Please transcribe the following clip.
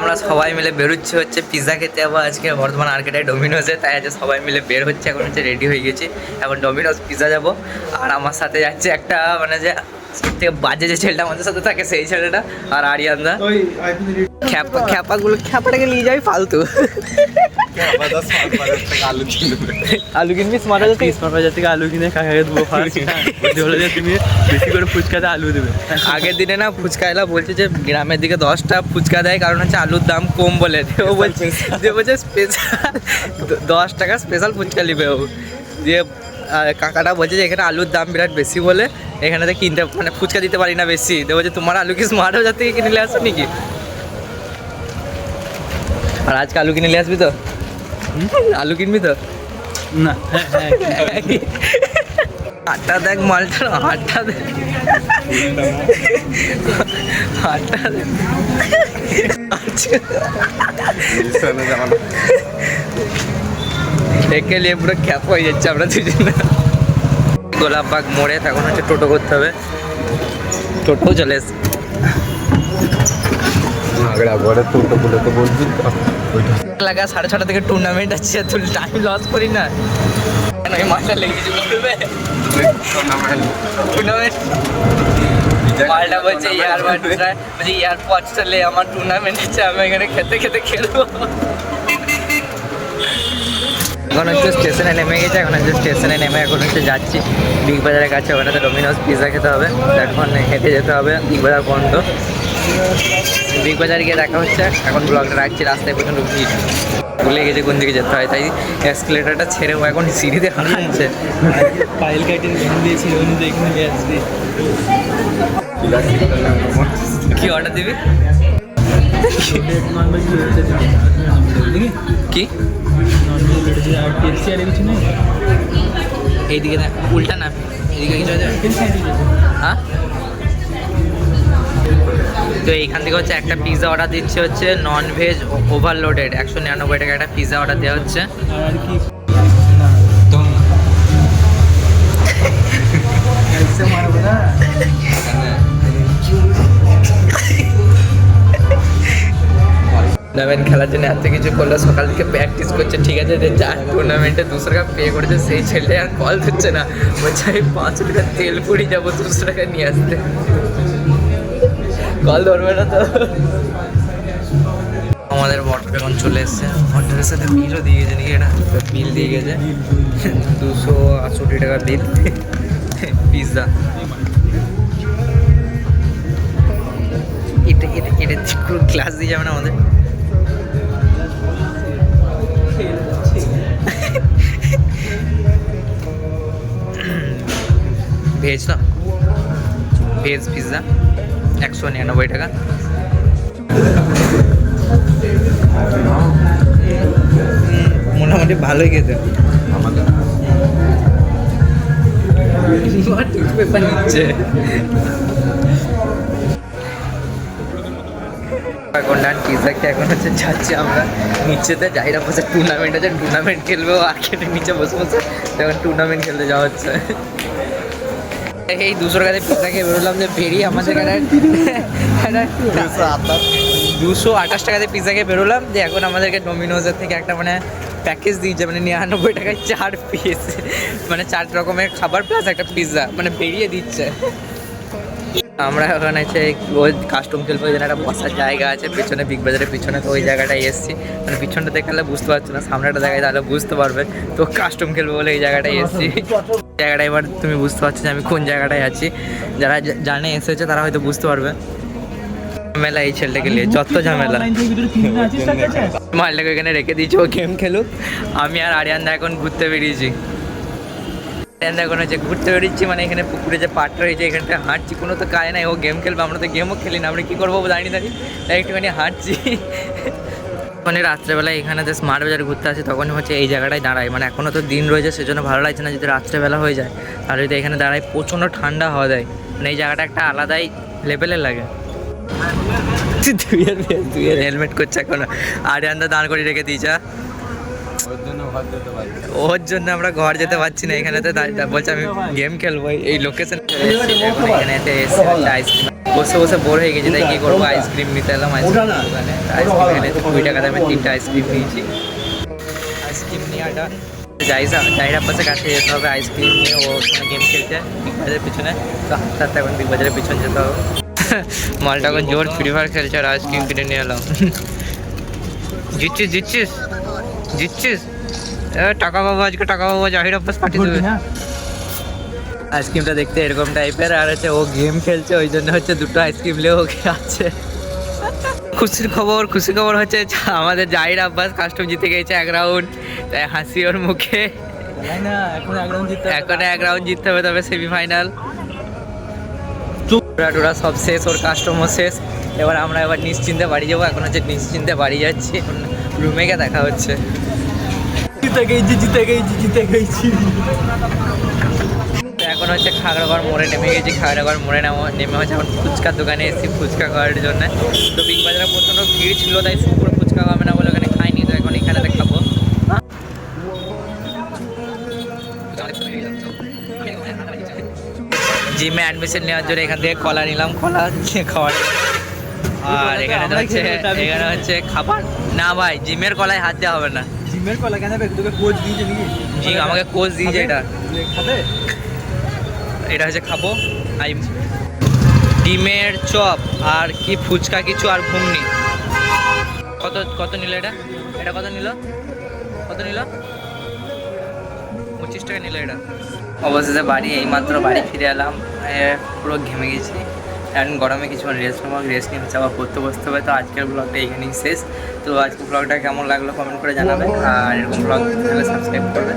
আমরা সবাই মিলে বেরোচ্ছি হচ্ছে পিৎজা খেতে। যাব আজকে বর্ধমান আর্কেটে ডোমিনোসে তাই আজকে সবাই মিলে বের হচ্ছে এখন হচ্ছে রেডি হয়ে গেছি। এখন ডোমিনোস পিৎজা যাব। আর আমার সাথে যাচ্ছে একটা মানে যে থেকে বাজে যে ছেলেটা আমাদের সাথে থাকে সেই ছেলেটা। আর আরিয়ানদা খ্যাপা খ্যাপাগুলো খ্যাপাটাকে নিয়ে যাই ফালতু। আলু কিনবি স্মার্ট বাজার থেকে স্মার্ট বাজার থেকে আলু কিনে কাকাকে দেবো বলে যে তুমি বেশি করে ফুচকাতে আলু দেবে আগের দিনে না ফুচকা এলা বলছে যে গ্রামের দিকে দশটা ফুচকা দেয় কারণ হচ্ছে আলুর দাম কম বলে ও বলছে যে বলছে স্পেশাল দশ টাকা স্পেশাল ফুচকা নিবে ও দিয়ে কাকাটা বলছে যে এখানে আলুর দাম বিরাট বেশি বলে এখানে তো কিনতে মানে ফুচকা দিতে পারি না বেশি দিয়ে বলছে তোমার আলু কি স্মার্ট বাজার থেকে কিনে নিয়ে আসো নাকি আর আজকে আলু কিনে নিয়ে আসবি তো আলু কিনবি তো? না। আটটা দেখ মালটা আটটা দেখ। আটটা দেখ। একে নিয়ে পুরো খ্যাপ হয়ে যাচ্ছে আমরা দুজন। গোলাপবাগ মোড়ে তখন হচ্ছে টোটো করতে হবে। টোটো চলে এসছে। ঝগড়া করে তো তো বলে তো বলবি। লাগা সাড়ে ছটা থেকে টুর্নামেন্ট আছে তুই টাইম লস করি না। কেন এই মাঠটা লেগে কিছু বলবে? টুর্নামেন্ট মালটা বলছে ইয়ার বলছে ইয়ার পথ চলে আমার টুর্নামেন্ট আছে, আমি এখানে খেতে খেতে খেলব। এখন হচ্ছে স্টেশনে নেমে গেছে, এখন হচ্ছে স্টেশনে নেমে এখন হচ্ছে যাচ্ছি। বিগ বাজারের কাছে, ওখানে তো ডোমিনোস পিৎজা খেতে হবে। এখন হেঁটে যেতে হবে বিগ বাজার পর্যন্ত বিগ বাজারে গিয়ে দেখা হচ্ছে। এখন ব্লগটা রাখছি রাস্তায় প্রচণ্ড ভিড়। ভুলে গেছে কোন দিকে যেতে হয় তাই এসকেলেটারটা ছেড়ে ও এখন সিঁড়িতে হাঁটছে। পাইল কাটিং ভ্যান দিয়েছিল উনি তো এখানে আসবি কি অর্ডার দিবি? কি? এইদিকে না উল্টা না এদিকে কিছু হ্যাঁ? তো এইখান থেকে হচ্ছে একটা পিৎজা অর্ডার দিচ্ছে হচ্ছে নন ভেজ ওভারলোডেড একশো নিরানব্বই টাকা একটা পিৎজা অর্ডার দেওয়া হচ্ছে। টুর্নামেন্ট খেলার জন্য এত কিছু করল, সকাল থেকে প্র্যাকটিস করছে, ঠিক আছে, যে যার টুর্নামেন্টে দুশো টাকা পে করেছে, সেই ছেলে আর কল ধরছে না। বলছে, আমি পাঁচশো টাকা তেল পুড়ি যাব দুশো টাকা নিয়ে আসতে। কল ধরবে না তো। আমাদের বটটা এখন চলে এসছে। বটটার সাথে বিলও দিয়ে গেছে নাকি এটা? বিল দিয়ে গেছে। দুশো আটষট্টি টাকা বিল পিৎজা এটা এটা এটা কোনো ক্লাস দিয়ে যাবে না আমাদের। ভেজ তো? ভেজ পিৎজা একশো নিরানব্বই টাকা। মোটামুটি ভালোই খেতে। পেপার নিচ্ছে। এখন ডান পিৎজা এখন হচ্ছে যাচ্ছি আমরা নিচেতে। বসে টুর্নামেন্ট আছে টুর্নামেন্ট খেলব আর খেলে নিচে বসে বসে। তখন টুর্নামেন্ট খেলতে যাওয়া হচ্ছে। এই দুশো টাকাতে পিৎজা খেয়ে বেরোলাম যে বেরিয়ে আমাদের এখানে দুশো আঠাশ টাকাতে পিৎজা খেয়ে বেরোলাম যে এখন আমাদেরকে ডোমিনোজের থেকে একটা মানে প্যাকেজ দিয়েছে মানে নিরানব্বই টাকায় চার পিস মানে চার রকমের খাবার প্লাস একটা পিৎজা মানে বেরিয়ে দিচ্ছে। আমরা ওখানে আছে ওই কাস্টম খেলব ওই একটা বসার জায়গা আছে পেছনে বিগ বাজারের পিছনে তো ওই জায়গাটায় এসেছি। মানে পিছনটা দেখালে বুঝতে পারছ না সামনেটা দেখায় তাহলে বুঝতে পারবে। তো কাস্টম খেলব বলে এই জায়গাটায় এসেছি। জায়গাটা এবার তুমি বুঝতে পারছ যে আমি কোন জায়গাটায় আছি। যারা জানে এসেছে তারা হয়তো বুঝতে পারবে। ঝামেলা এই ছেলেটাকে নিয়ে যত ঝামেলা। মালটাকে এখানে রেখে দিয়েছি ও গেম খেলুক। আমি আর আরিয়ানদা এখন ঘুরতে বেরিয়েছি। আরিয়ানদা এখন হচ্ছে ঘুরতে বেরিয়েছি মানে এখানে পুকুরে যে পাটটা রয়েছে এখানটা হাঁটছি। কোনো তো কাজ নাই ও গেম খেলবে আমরা তো গেমও খেলি না আমরা কী করব জানি দাঁড়ি তাই একটুখানি হাঁটছি। যখন রাত্রেবেলা এখানে যে স্মার্ট বাজার ঘুরতে আসি, তখন হচ্ছে এই জায়গাটায় দাঁড়ায় মানে এখনও তো দিন রয়েছে, সেজন্য ভালো লাগছে না যদি রাত্রেবেলা হয়ে যায়। তাহলে যদি এখানে দাঁড়ায় প্রচণ্ড ঠান্ডা হওয়া দেয়। মানে এই জায়গাটা একটা আলাদাই লেভেলের লাগে। হেলমেট করছে এখন। আরিয়ানদা দাঁড় করে রেখে দিয়েছা? ওর জন্য আমরা ঘর যেতে পারছি না এখানে তো বলছে আমি গেম খেলব এই লোকেশন এখানে এসে আইসক্রিম বসে বসে বোর হয়ে গেছি তাই কি করব? আইসক্রিম নিতে এলাম আইসক্রিম দোকানে। আইসক্রিম এনে কুড়ি টাকা দামে তিনটা আইসক্রিম নিয়েছি। আইসক্রিম জাহিরা জাহিরার কাছে যেতে হবে আইসক্রিম নিয়ে ও ওখানে গেম খেলছে বিগ বাজারের পিছনে। তো এখন বিগ বাজারের পিছনে যেতে হবে। মালটা এখন জোর ফ্রি ফায়ার খেলছে আর আইসক্রিম কিনে নিয়ে এলাম। জিতছিস জিতছিস? জিতছিস? টাকা পাবো আজকে টাকা পাবো জাহির আব্বাস পাঠিয়ে দেবে। আইসক্রিমটা দেখতে এরকম টাইপের আর হচ্ছে ও গেম খেলছে ওই জন্য হচ্ছে দুটো আইসক্রিম নিয়ে ওকে আছে। খুশির খবর খুশির খবর হচ্ছে আমাদের জাহির আব্বাস কাস্টম জিতে গেছে এক রাউন্ড তাই হাসি ওর মুখে। না এখন এক রাউন্ড জিততে হবে। তবে সেমিফাইনাল টোরা সব শেষ ওর কাস্টমও শেষ। এবার আমরা এবার নিশ্চিন্তে বাড়ি যাব এখন হচ্ছে নিশ্চিন্তে বাড়ি যাচ্ছি রুমে গিয়ে দেখা হচ্ছে। এখন হচ্ছে খাগড়াগড় মোড়ে নেমে গেছি, খাগড়াগড় মোড়ে নেমে- হচ্ছে এখন ফুচকার দোকানে এসেছি, ফুচকা খাওয়ার জন্য। তো বিগ বাজারে প্রচণ্ড ভিড় ছিল, তাই সুপুর ফুচকা খাবে না বলে ওখানে খাইনি, তো এখন এখানে খাব। জিমে অ্যাডমিশন নেওয়ার জন্য এখান থেকে কলা নিলাম, কলা খাওয়ার। আর এখানে হচ্ছে এখানে হচ্ছে খাবার। না ভাই, জিমের কলায় হাত দেওয়া হবে না। জিমের কলা কেন বে? তোকে কোচ দিয়েছে নাকি জিম আমাকে কোচ দিয়েছে এটা। খাবে? এটা হচ্ছে খাব। আই ডিমের চপ আর কি ফুচকা কিছু আর ঘুগনি। কত কত নিল এটা? এটা কত নিল? কত নিল? পঁচিশ টাকা নিল এটা। অবশেষে বাড়ি এইমাত্র বাড়ি ফিরে এলাম। পুরো ঘেমে গেছি। এখন গরমে কিছু রেস্ট নেব রেস্ট নিয়ে হচ্ছে আবার পড়তে বসতে হবে। তো আজকের ব্লগটা এখানেই শেষ। তো আজকের ব্লগটা কেমন লাগল কমেন্ট করে জানাবেন। আর এরকম ব্লগ সাবস্ক্রাইব করবে